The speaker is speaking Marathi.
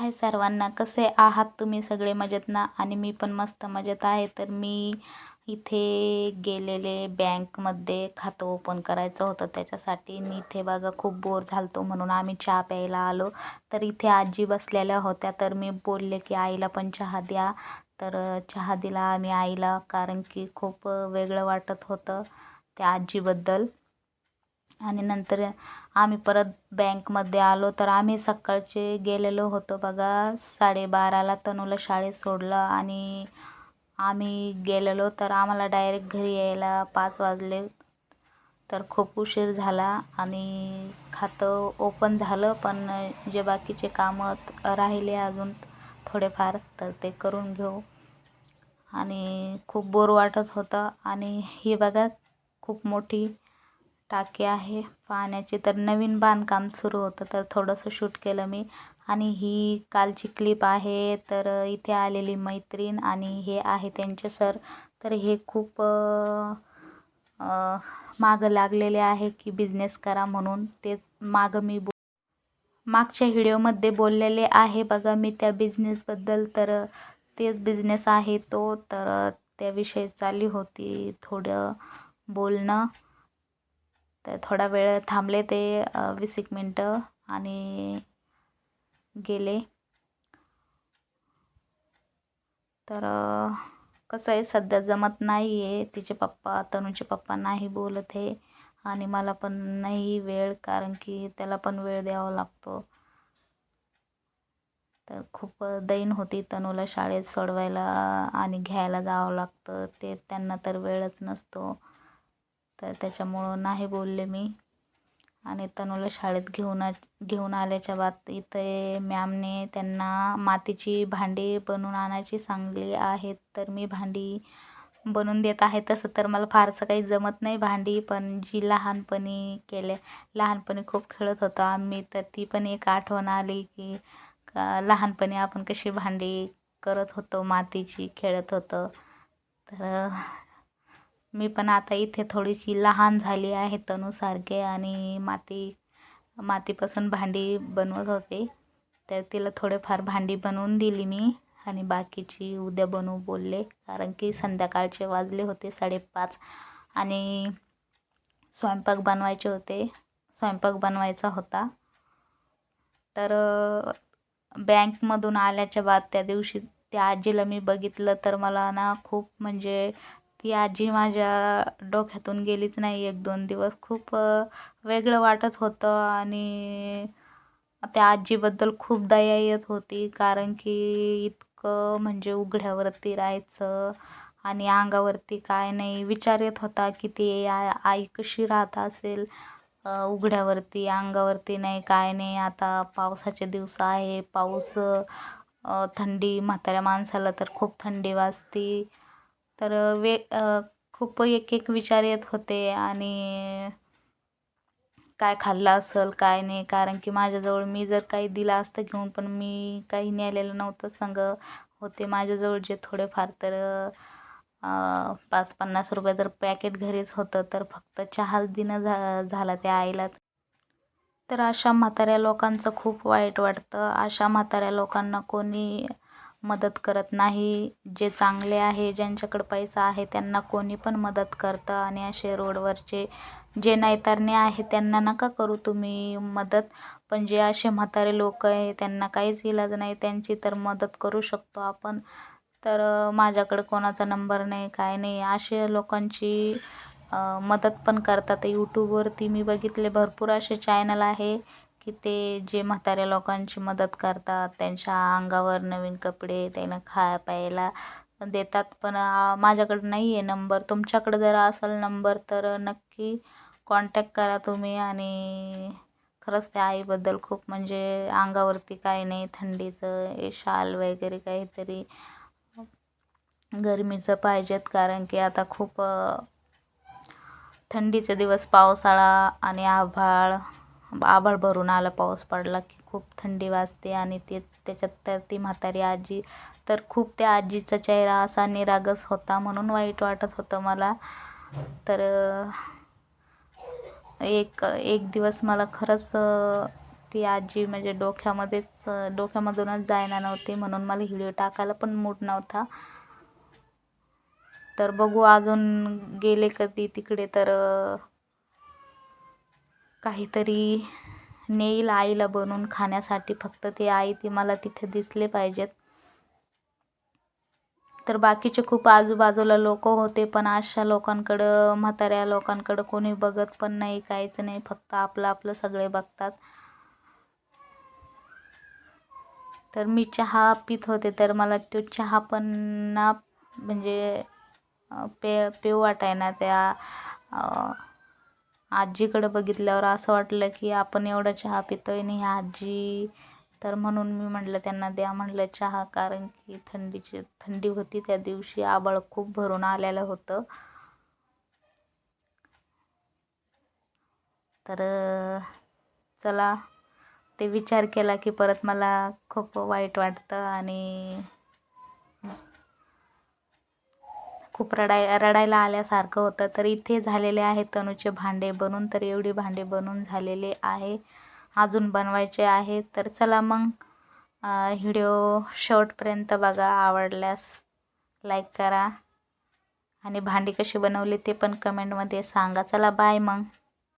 हाय सर्वांना कसे आहात तुम्ही सगळे मजेत ना आणि मी पण मस्त मजेत आहे. तर मी इथे गेलेले बँकमध्ये खातं ओपन करायचं होतं. त्याच्यासाठी मी इथे बघा खूप बोर झालतो म्हणून आम्ही चहा प्यायला आलो. तर इथे आजी बसलेल्या होत्या. तर मी बोलले की आईला पण चहा द्या. तर चहा दिला आम्ही आईला कारण की खूप वेगळं वाटत होतं त्या आजीबद्दल. आणि नंतर आम्ही परत बँकमध्ये आलो तर आम्ही सकाळचे गेलेलो होतो बघा. साडेबाराला तनूला शाळेत सोडलं आणि आम्ही गेलेलो तर आम्हाला डायरेक्ट घरी यायला पाच वाजले. तर खूप उशीर झाला आणि खातं ओपन झालं पण जे बाकीचे कामं राहिले अजून थोडेफार तर ते करून घेऊ. आणि खूप बोर वाटत होतं आणि ही बघा खूप मोठी टाकी आहे. पाण्याची तर नवीन बांधकाम सुरू होतं तर थोडंसं शूट केलं मी. आणि ही कालची क्लिप आहे तर इथे आलेली मैत्रीण आणि हे आहे त्यांचे सर तर हे खूप मागं लागलेले आहे की बिझनेस करा म्हणून. ते मागं मी बो मागच्या व्हिडिओमध्ये बोललेले आहे बघा मी त्या बिझनेसबद्दल तर तेच बिझनेस आहे तो तर त्याविषयी चालली होती थोडं बोलणं. तर थोडा वेळ थांबले ते वीस एक मिनटं आणि गेले. तर कसं आहे सध्या जमत नाही आहे तिचे पप्पा तनूचे पप्पा नाही बोलत आहे आणि मला पण नाही वेळ कारण की त्याला पण वेळ द्यावा लागतो. तर खूप दैन होती तनूला शाळेत सोडवायला आणि घ्यायला जावं लागतं. ते त्यांना तर वेळच नसतो. तर त्याच्यामुळं नाही बोलले मी. आणि तनूला शाळेत घेऊन घेऊन आल्याच्या बाद इथे मॅमने त्यांना मातीची भांडी बनवून आणायची सांगली आहेत तर मी भांडी बनवून देत आहे. तसं तर मला फारसं काही जमत नाही भांडी पण जी लहानपणी केले लहानपणी खूप खेळत होतो आम्ही तर ती पण एक आठवण आली की लहानपणी आपण कशी भांडी करत होतो मातीची खेळत होतो. तर मी पण आता इथे थोडीशी लहान झाली आहे तनूसारखे आणि माती मातीपासून भांडी बनवत होते. तर तिला थोडेफार भांडी बनवून दिली मी आणि बाकीची उद्या बनवू बोलले. कारण की संध्याकाळचे वाजले होते साडेपाच आणि स्वयंपाक बनवायचे होते. स्वयंपाक बनवायचा होता. तर बँकमधून आल्याच्या बाद त्या दिवशी त्या आजीला मी बघितलं तर मला ना खूप म्हणजे ती आजी माझ्या डोक्यातून गेलीच नाही एक दोन दिवस. खूप वेगळं वाटत होतं आणि त्या आजीबद्दल खूप दया येत होती कारण की इतकं म्हणजे उघड्यावरती राहायचं आणि अंगावरती काय नाही. विचार येत होता की ती आई कशी राहत असेल? उघड्यावरती अंगावरती नाही काय नाही. आता पावसाचे दिवस आहे. पाऊस थंडी म्हाताऱ्या माणसाला तर खूप थंडी वाजते. तर वे खूप एक एक विचार येत होते आणि काय खाल्लं असेल काय नाही. कारण की माझ्याजवळ मी जर काही दिलं असतं घेऊन पण मी काही नेलेलं नव्हतं संग होते माझ्याजवळ जे थोडेफार तर पाच पन्नास रुपये तर पॅकेट घरीच होतं. तर फक्त चहाच दिनं झा झाला त्या आईला. तर अशा म्हाताऱ्या लोकांचं खूप वाईट वाटतं. अशा म्हाताऱ्या लोकांना कोणी मदत करत नाही. जे चांगले आहे ज्यांच्याकडं पैसा आहे त्यांना कोणी पण मदत करतं. आणि असे रोडवरचे जे नैतरणे आहे त्यांना नका करू तुम्ही मदत. पण जे असे म्हातारे लोक आहे त्यांना काहीच इलाज नाही. त्यांची तर मदत करू शकतो आपण. तर माझ्याकडं कोणाचा नंबर नाही काय नाही. असे लोकांची मदत पण करतात. यूट्यूबवरती मी बघितले भरपूर असे चॅनल आहे. की ते जे म्हाताऱ्या लोकांची मदत करतात त्यांच्या अंगावर नवीन कपडे त्यांना खाया प्यायला देतात. पण माझ्याकडं नाही आहे नंबर तुमच्याकडं जर असेल नंबर तर नक्की कॉन्टॅक्ट करा तुम्ही आणि खरंच त्या आईबद्दल खूप म्हणजे अंगावरती काही नाही थंडीचं शाल वगैरे काहीतरी गरमीचं पाहिजेत. कारण की आता खूप थंडीचे दिवस पावसाळा आणि आभाळ आभाळ भरून आलं पाऊस पडला की खूप थंडी वाजते आणि ते त्याच्यात तर ती म्हातारी आजी तर खूप त्या आजीचा चेहरा असा निरागस होता म्हणून वाईट वाटत होतं मला. तर एक एक दिवस मला खरंच ती आजी म्हणजे डोक्यामध्येच डोक्यामधूनच जायना नव्हती म्हणून मला व्हिडिओ टाकायला पण मूड नव्हता. तर बघू अजून गेले कधी तिकडे तर काहीतरी नेईल आईला बनवून खाण्यासाठी. फक्त ती आई ती मला तिथे दिसले पाहिजेत. तर बाकीचे खूप आजूबाजूला लोक होते पण अशा लोकांकडं म्हाताऱ्या लोकांकडं कोणी बघत पण नाही काहीच नाही. फक्त आपलं आपलं सगळे बघतात. तर मी चहा पित होते तर मला तो चहा पण ना म्हणजे पे पिऊ वाटायना त्या आजीकडं बघितल्यावर असं वाटलं की आपण एवढा चहा पितोय आणि ह्या आजी. तर म्हणून मी म्हटलं त्यांना द्या म्हटलं चहा कारण की थंडीची थंडी होती त्या दिवशी आबाळ खूप भरून आलेलं होतं. तर चला ते विचार केला की परत मला खूप वाईट वाटतं आणि खूप रडाय रडायला आल्यासारखं होतं. तर इथे झालेले आहे तनूचे भांडे. बनून तर एवढी भांडे बनून झालेले आहे. अजून बनवायचे आहे. तर चला मग व्हिडिओ शेवटपर्यंत बघा. आवडल्यास लाईक करा. आणि भांडी कशी बनवली ते पण कमेंटमध्ये सांगा. चला बाय मग.